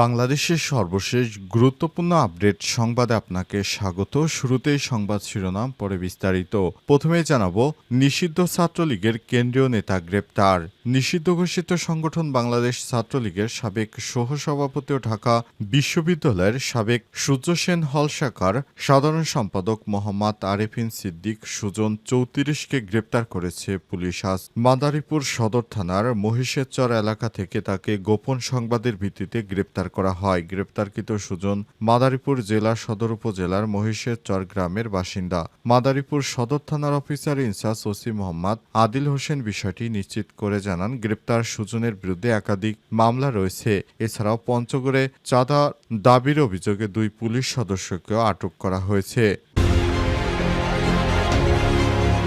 বাংলাদেশের সর্বশেষ গুরুত্বপূর্ণ আপডেট সংবাদে আপনাকে স্বাগত। শুরুতেই সংবাদ শিরোনাম, পরে বিস্তারিত। প্রথমে জানাব, নিষিদ্ধ ছাত্রলীগের কেন্দ্রীয় নেতা গ্রেপ্তার। নিষিদ্ধ ঘোষিত সংগঠন বাংলাদেশ ছাত্রলীগের সাবেক সহসভাপতি ও ঢাকা বিশ্ববিদ্যালয়ের সাবেক সূর্য সেন হল শাখার সাধারণ সম্পাদক মোহাম্মদ আরেফিন সিদ্দিক সুজন চৌত্রিশকে গ্রেপ্তার করেছে পুলিশ। আজ মাদারীপুর সদর থানার মহিষেরচর এলাকা থেকে তাকে গোপন সংবাদের ভিত্তিতে গ্রেপ্তার করা হয়। গ্রেপ্তারকৃত সুজন মাদারীপুর জেলা সদর উপজেলার মহিষেরচর গ্রামের বাসিন্দা। মাদারীপুর সদর থানার officer in charge OC Mohammad Adil Hossain বিষয়টি নিশ্চিত করে জানান, গ্রেপ্তার সুজনের বিরুদ্ধে একাধিক মামলা রয়েছে। এছাড়াও পঞ্চগড়ে চাঁদা দাবির অভিযোগে দুই পুলিশ সদস্যকেও আটক করা হয়েছে।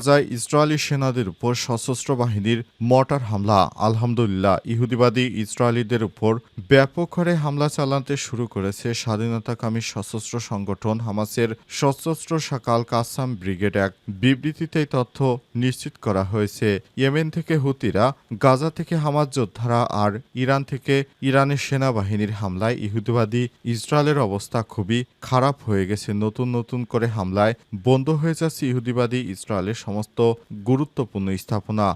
গাজায় ইসরায়েলি সেনাদের উপর সশস্ত্র বাহিনীর মর্টার হামলা। আলহামদুলিল্লাহ, ইহুদিবাদী ইসরায়েলিদের উপর ব্যাপক হারে হামলা চালাতে শুরু করেছে স্বাধীনতাকামী সশস্ত্র সংগঠন হামাসের সশস্ত্র শাকাল কাসাম ব্রিগেড এক। বিবৃতিতে তথ্য নিশ্চিত করা হয়েছে, ইয়েমেন থেকে হুতিরা গাজা থেকে হামাজ যোদ্ধারা আর ইরান থেকে ইরানের সেনাবাহিনীর হামলায় ইহুদিবাদী ইসরায়েলের অবস্থা খুবই খারাপ হয়ে গেছে। নতুন নতুন করে হামলায় বন্ধ হয়ে যাচ্ছে ইহুদিবাদী ইসরায়েলের সমস্ত গুরুত্বপূর্ণ স্থাপনা।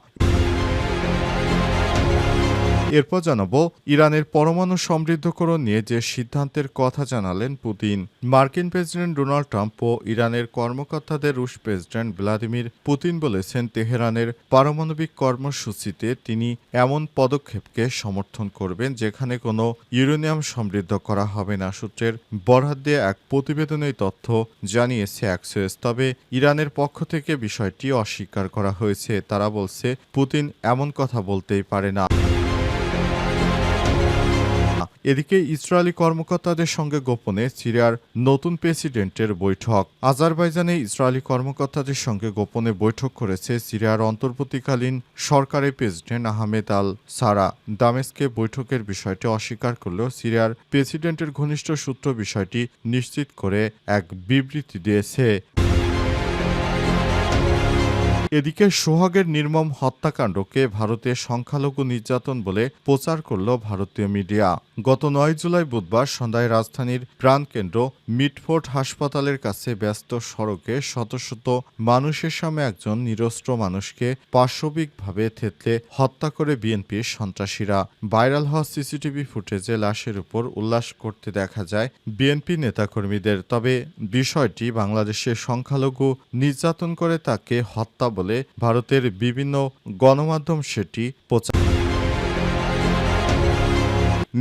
এরপর জানাব, ইরানের পরমাণু সমৃদ্ধকরণ নিয়ে যে সিদ্ধান্তের কথা জানালেন পুতিন। মার্কিন প্রেসিডেন্ট ডোনাল্ড ট্রাম্প ও ইরানের কর্মকর্তাদের রুশ প্রেসিডেন্ট ভ্লাদিমির পুতিন বলেছেন, তেহরানের পারমাণবিক কর্মসূচিতে তিনি এমন পদক্ষেপকে সমর্থন করবেন যেখানে কোনো ইউরেনিয়াম সমৃদ্ধ করা হবে না। সূত্রের বরাদ দিয়ে এক প্রতিবেদনে তথ্য জানিয়েছে অ্যাক্সেস। তবে ইরানের পক্ষ থেকে বিষয়টি অস্বীকার করা হয়েছে। তারা বলছে, পুতিন এমন কথা বলতেই পারে না। এদিকে ইসরায়েলি কর্মকর্তাদের সঙ্গে গোপনে সিরিয়ার নতুন প্রেসিডেন্টের বৈঠক। আজারবাইজানে ইসরায়েলি কর্মকর্তাদের সঙ্গে গোপনে বৈঠক করেছে সিরিয়ার অন্তর্বর্তীকালীন সরকারের প্রেসিডেন্ট আহমেদ আল সারা। দামেস্কে বৈঠকের বিষয়টি অস্বীকার করলেও সিরিয়ার প্রেসিডেন্টের ঘনিষ্ঠ সূত্র বিষয়টি নিশ্চিত করে এক বিবৃতি দিয়েছে। এদিকে সোহাগের নির্মম হত্যাকাণ্ডকে ভারতে সংখ্যালঘু নির্যাতন বলে প্রচার করল ভারতীয় মিডিয়া। গত নয় জুলাই বুধবার সন্ধ্যায় রাজধানীর প্রাণকেন্দ্র মিটফোর্ট হাসপাতালের কাছে ব্যস্ত সড়কে শত শত মানুষের সামনে একজন নিরস্ত্র মানুষকে পাশবিকভাবে থেতলে হত্যা করে বিএনপির সন্ত্রাসীরা। ভাইরাল হওয়া সিসিটিভি ফুটেজে লাশের উপর উল্লাস করতে দেখা যায় বিএনপি নেতাকর্মীদের। তবে বিষয়টি বাংলাদেশের সংখ্যালঘু নির্যাতন করে তাকে হত্যা বলে ভারতের বিভিন্ন গণমাধ্যম সেটি প্রচার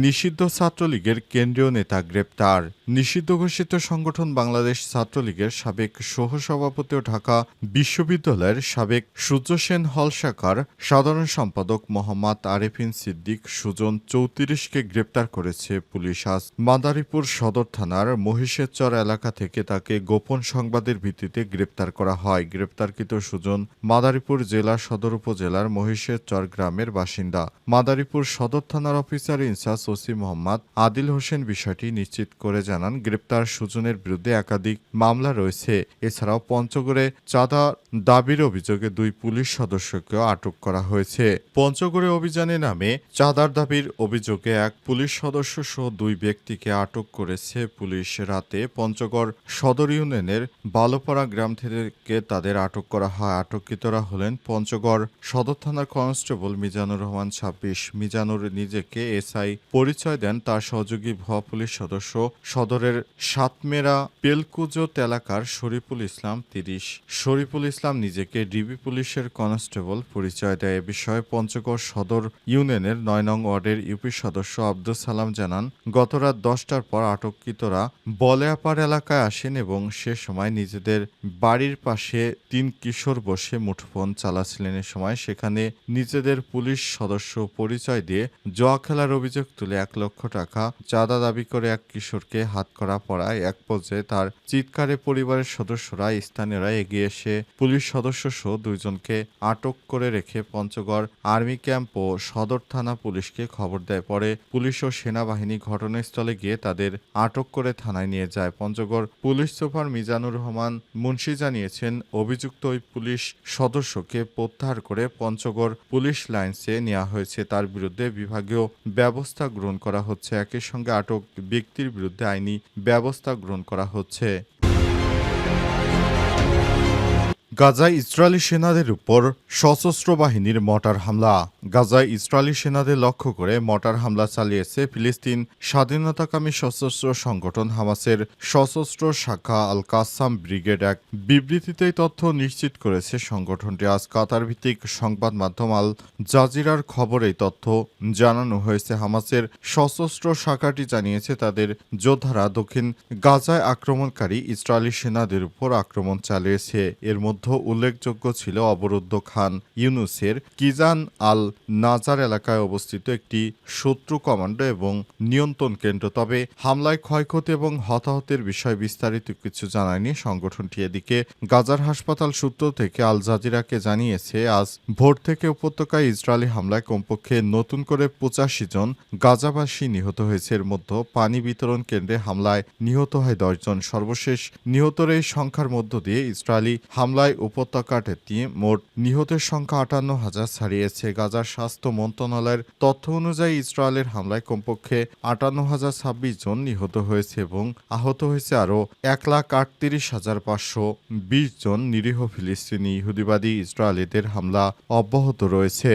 নিষিদ্ধ ছাত্রলীগের কেন্দ্রীয় নেতা গ্রেপ্তার। নিষিদ্ধ ঘোষিত সংগঠন বাংলাদেশ ছাত্রলীগের সাবেক সহসভাপতি ও ঢাকা বিশ্ববিদ্যালয়ের সাবেক সূর্য সেন হল শাখার সাধারণ সম্পাদক মোহাম্মদ আরেফিন সিদ্দিক সুজন চৌত্রিশকে গ্রেপ্তার করেছে পুলিশ। আজ মাদারীপুর সদর থানার মহিষেরচর এলাকা থেকে তাকে গোপন সংবাদের ভিত্তিতে গ্রেপ্তার করা হয়। গ্রেপ্তারকৃত সুজন মাদারীপুর জেলা সদর উপজেলার মহিষেরচর গ্রামের বাসিন্দা। মাদারীপুর সদর থানার officer in charge OC Mohammad Adil Hossain বিষয়টি নিশ্চিত করে জানান। গ্রেপ্তার সুজনের বিরুদ্ধে একাধিক মামলা রয়েছে। এছাড়াও পঞ্চগড়ে চাঁদা দাবির অভিযোগে দুই পুলিশ সদস্যকেও আটক করা হয়েছে। পঞ্চগড়ে অভিযানে নামে চাঁদার দাবির অভিযোগে এক পুলিশ সদস্য সহ দুই ব্যক্তিকে আটক করেছে পুলিশ। রাতে পঞ্চগড় সদর ইউনিয়নের বালোপাড়া গ্রাম থেকে তাদের আটক করা হয়। আটককৃতরা হলেন পঞ্চগড় সদর থানার কনস্টেবল মিজানুর রহমান ছাব্বিশ। মিজানুর নিজেকে এসআই পরিচয় দেন। তার সহযোগী ভুয়া পুলিশ সদস্য সদরের সাতমেরা পেলকুজোত এলাকার শরীফুল ইসলাম তিরিশ। শরীফুল ইসলাম নিজেকে ডিবি পুলিশের কনস্টেবল পরিচয় দেয়। এ বিষয়ে পঞ্চগড় সদর ইউনিয়নের নয় নং ওয়ার্ডের ইউপি সদস্য আব্দুল সালাম জানান, গতরাত দশটার পর আটককৃতরা বলেয়াপাড় এলাকায় আসেন এবং সে সময় নিজেদের বাড়ির পাশে তিন কিশোর বসে মুঠোফোন চালাচ্ছিলেন। এ সময় সেখানে নিজেদের পুলিশ সদস্য পরিচয় দিয়ে জোয়া খেলার অভিযোগ তুলে এক লক্ষ টাকা চাঁদা দাবি করে এক কিশোরকে হাতকড়া পড়ায় এক পর্যায়ে তার চিৎকারে পরিবারের সদস্যরা, স্থানীয়রা এগিয়ে এসে পুলিশ সদস্য সহ দুইজনকে আটক করে রেখে পঞ্চগড় আর্মি ক্যাম্প ও সদর থানা পুলিশকে খবর দেয়। পরে পুলিশ ও সেনাবাহিনী ঘটনাস্থলে গিয়ে তাদের আটক করে থানায় নিয়ে যায়। পঞ্চগড় পুলিশ সুপার মিজানুর রহমান মুন্সি জানিয়েছেন, অভিযুক্ত ওই পুলিশ সদস্যকে প্রত্যাহার করে পঞ্চগড় পুলিশ লাইন্সে নেওয়া হয়েছে। তার বিরুদ্ধে বিভাগীয় ব্যবস্থা গ্রহণ করা হচ্ছে। একই সঙ্গে আটক ব্যক্তির বিরুদ্ধে আইনি ব্যবস্থা গ্রহণ করা হচ্ছে। গাজায় ইসরায়েলি সেনাদের উপর সশস্ত্র বাহিনীর মটার হামলা। গাজায় ইসরায়েলি সেনাদের লক্ষ্য করে মটার হামলা চালিয়েছে ফিলিস্তিন স্বাধীনতাকামী সশস্ত্র সংগঠন হামাসের সশস্ত্র শাখা আল কাসাম ব্রিগেড। এক বিবৃতিতে তথ্য নিশ্চিত করেছে সংগঠনটি। আজ কাতার ভিত্তিক সংবাদ মাধ্যম আল জাজিরার খবরে তথ্য জানানো হয়েছে। হামাসের সশস্ত্র শাখাটি জানিয়েছে, তাদের যোদ্ধারা দক্ষিণ গাজায় আক্রমণকারী ইসরায়েলি সেনাদের উপর আক্রমণ চালিয়েছে। এর মধ্যে উল্লেখযোগ্য ছিল অবরুদ্ধ খান ইউনুসের কিজান আল নাজার এলাকায় অবস্থিত একটি শত্রু কমান্ডো এবং নিয়ন্ত্রণ কেন্দ্র। তবে হামলায় ক্ষয়ক্ষতি এবং হতাহতের বিষয়ে বিস্তারিত কিছু জানায়নি সংগঠনটি। এদিকে গাজার হাসপাতাল সূত্র থেকে আল জাজিরাকে জানিয়েছে, আজ ভোর থেকে উপত্যকায় ইসরায়েলি হামলায় কমপক্ষে নতুন করে পঁচাশি জন গাজাবাসী নিহত হয়েছে। এর মধ্যে পানি বিতরণ কেন্দ্রে হামলায় নিহত হয় দশজন সর্বশেষ নিহতের এই সংখ্যার মধ্য দিয়ে ইসরায়েলি হামলায় উপত্যকাটি মোট নিহতের সংখ্যা আটান্ন হাজার ছাড়িয়েছে। গাজার স্বাস্থ্য মন্ত্রণালয়ের তথ্য অনুযায়ী ইসরায়েলের হামলায় কমপক্ষে আটান্ন হাজার ছাব্বিশ জন নিহত হয়েছে এবং আহত হয়েছে আরও এক লাখ আটত্রিশ হাজার পাঁচশো বিশ জন নিরীহ ফিলিস্তিনি ইহুদিবাদী ইসরায়েলিদের হামলা অব্যাহত রয়েছে।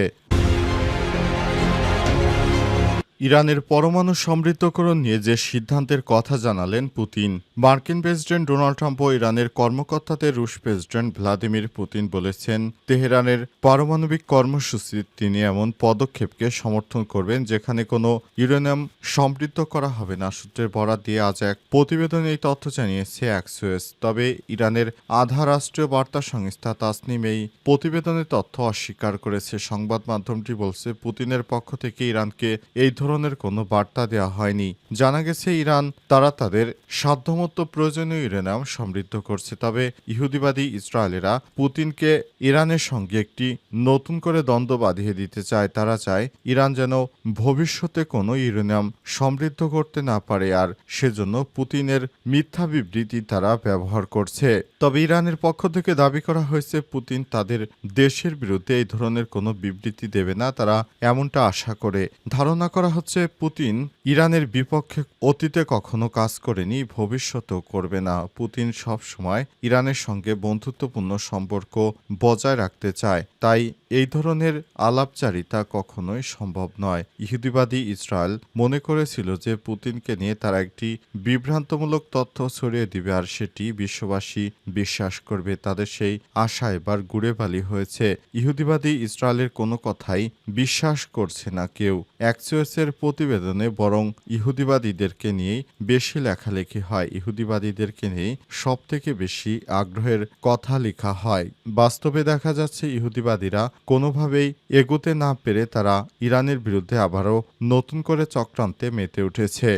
ইরানের পরমাণু সমৃদ্ধকরণ নিয়ে যে সিদ্ধান্তের কথা জানালেন পুতিন, মার্কিন প্রেসিডেন্ট ডোনাল্ড ট্রাম্প ও ইরানের কর্মকর্তাদের রুশ প্রেসিডেন্ট ভ্লাদিমির পুতিন বলেছেন, তেহরানের পারমাণবিক কর্মসূচি তিনি এমন পদক্ষেপকে সমর্থন করবেন যেখানে কোনো ইউরেনিয়াম সমৃদ্ধ করা হবে না। সূত্রের বরাত দিয়ে আজ এক প্রতিবেদনে এই তথ্য জানিয়েছে অ্যাক্সুয়েস তবে ইরানের আধা রাষ্ট্রীয় বার্তা সংস্থা তাসনিম এই প্রতিবেদনের তথ্য অস্বীকার করেছে। সংবাদ মাধ্যমটি বলছে, পুতিনের পক্ষ থেকে ইরানকে এই ধরনের কোনো বার্তা দেওয়া হয়নি। জানা গেছে, ইরান, তারা তাদের সাধ্যমতো প্রয়োজনীয় ইউরেনিয়াম সমৃদ্ধ করছে। তবে ইহুদিবাদী ইসরায়েলেরা পুতিনকে ইরানের সঙ্গে একটি নতুন করে দ্বন্দ্ব বাঁধিয়ে দিতে চায়। তারা চায়, ইরান যেন ভবিষ্যতে কোনো ইউরেনিয়াম সমৃদ্ধ করতে না পারে আর সেজন্য পুতিনের মিথ্যা বিবৃতি তারা ব্যবহার করছে। তবে ইরানের পক্ষ থেকে দাবি করা হয়েছে, পুতিন তাদের দেশের বিরুদ্ধে এই ধরনের কোনো বিবৃতি দেবে না। তারা এমনটা আশা করে। ধারণা করা হচ্ছে পুতিন ইরানের বিপক্ষে অতীতে কখনো কাজ করেনি, ভবিষ্যতেও করবে না। পুতিন সব সময় ইরানের সঙ্গে বন্ধুত্বপূর্ণ সম্পর্ক বজায় রাখতে চায়। তাই এই ধরনের আলাপচারিতা কখনোই সম্ভব নয়। ইহুদিবাদী ইসরায়েল মনে করেছিল যে পুতিনকে নিয়ে তারা একটি বিভ্রান্তমূলক তথ্য ছড়িয়ে দিবে আর সেটি বিশ্ববাসী বিশ্বাস করবে। তাদের সেই আশা এবার গুড়ে বালি হয়েছে। ইহুদিবাদী ইসরায়েলের কোনো কথাই বিশ্বাস করছে না কেউ। অ্যাক্সিওসের প্রতিবেদনে বরং ইহুদিবাদীদেরকে নিয়েই বেশি লেখালেখি হয়। ইহুদিবাদীদেরকে নিয়েই সব থেকে বেশি আগ্রহের কথা লেখা হয়। বাস্তবে দেখা যাচ্ছে ইহুদিবাদীরা কোনোভাবেই এগোতে না পেরে তারা ইরানের বিরুদ্ধে আবারও নতুন করে চক্রান্তে মেতে উঠেছে।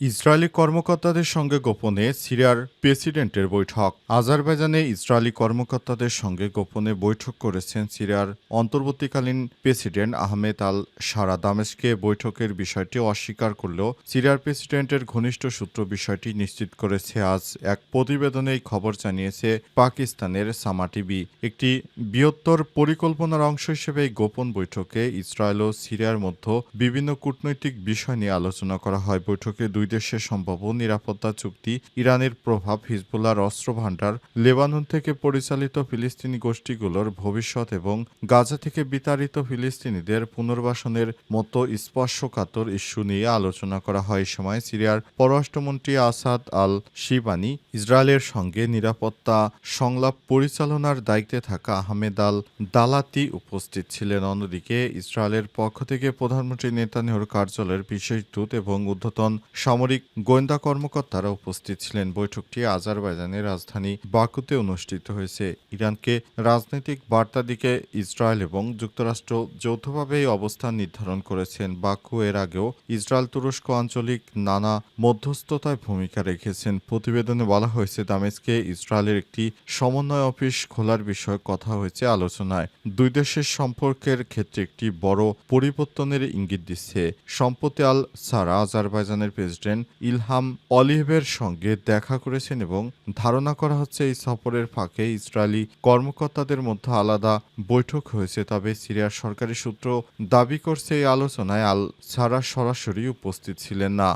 ইসরায়েলি কর্মকর্তাদের সঙ্গে গোপনে সিরিয়ার প্রেসিডেন্টের বৈঠক। আজারবাইজানে ইসরায়েলি কর্মকর্তাদের সঙ্গে গোপনে বৈঠক করেছেন সিরিয়ার অন্তর্বর্তীকালীন প্রেসিডেন্ট আহমেদ আল সারা। দামেশকে বৈঠকের বিষয়টি অস্বীকার করলেও সিরিয়ার প্রেসিডেন্টের ঘনিষ্ঠ সূত্র বিষয়টি নিশ্চিত করেছে। আজ এক প্রতিবেদনে এই খবর জানিয়েছে পাকিস্তানের সামা টিভি। একটি বৃহত্তর পরিকল্পনার অংশ হিসেবে এই গোপন বৈঠকে ইসরায়েল ও সিরিয়ার মধ্যে বিভিন্ন কূটনৈতিক বিষয় নিয়ে আলোচনা করা হয়। বৈঠকে দুই দেশের সম্ভাব্য নিরাপত্তা চুক্তি, ইরানের প্রভাব, হিজবুল্লাহর অস্ত্র ভাণ্ডার লেবানন থেকে পরিচালিত ফিলিস্তিনি গোষ্ঠীগুলোর ভবিষ্যৎ এবং গাজা থেকে বিতাড়িত ফিলিস্তিনিদের পুনর্বাসনের মতো স্পর্শকাতর ইস্যু নিয়ে আলোচনা করা হয়। সময় সিরিয়ার পররাষ্ট্রমন্ত্রী আসাদ আল শিবানি ইসরায়েলের সঙ্গে নিরাপত্তা সংলাপ পরিচালনার দায়িত্বে থাকা আহমেদ আল দালাতি উপস্থিত ছিলেন। অন্যদিকে ইসরায়েলের পক্ষ থেকে প্রধানমন্ত্রী নেতানিয়াহুর কার্যালয়ের বিশেষ দূত এবং ঊর্ধ্বতন সামরিক সামরিক গোয়েন্দা কর্মকর্তারা উপস্থিত ছিলেন। বৈঠকটি আজারবাইজানের রাজধানী বাকুতে অনুষ্ঠিত হয়েছে। ইরানকে রাজনৈতিক বার্তা দিকে ইসরায়েল এবং যুক্তরাষ্ট্র যৌথভাবে এই অবস্থান নির্ধারণ করেছেন। বাকু এর আগেও ইসরায়েল তুরস্ক আঞ্চলিক নানা মধ্যস্থতায় ভূমিকা রেখেছেন। প্রতিবেদনে বলা হয়েছে, দামেস্কে ইসরায়েলের একটি সমন্বয় অফিস খোলার বিষয়ে কথা হয়েছে আলোচনায়। দুই দেশের সম্পর্কের ক্ষেত্রে একটি বড় পরিবর্তনের ইঙ্গিত দিচ্ছে। সম্প্রতি আল সারা আজারবাইজানের প্রেসিডেন্ট ইলহাম অলিভের সঙ্গে দেখা করেছেন এবং ধারণা করা হচ্ছে এই সফরের ফাঁকে ইসরায়েলি কর্মকর্তাদের মধ্যে আলাদা বৈঠক হয়েছে। তবে সিরিয়ার সরকারি সূত্র দাবি করছে এই আলোচনায় আল সারা সরাসরি উপস্থিত ছিলেন না।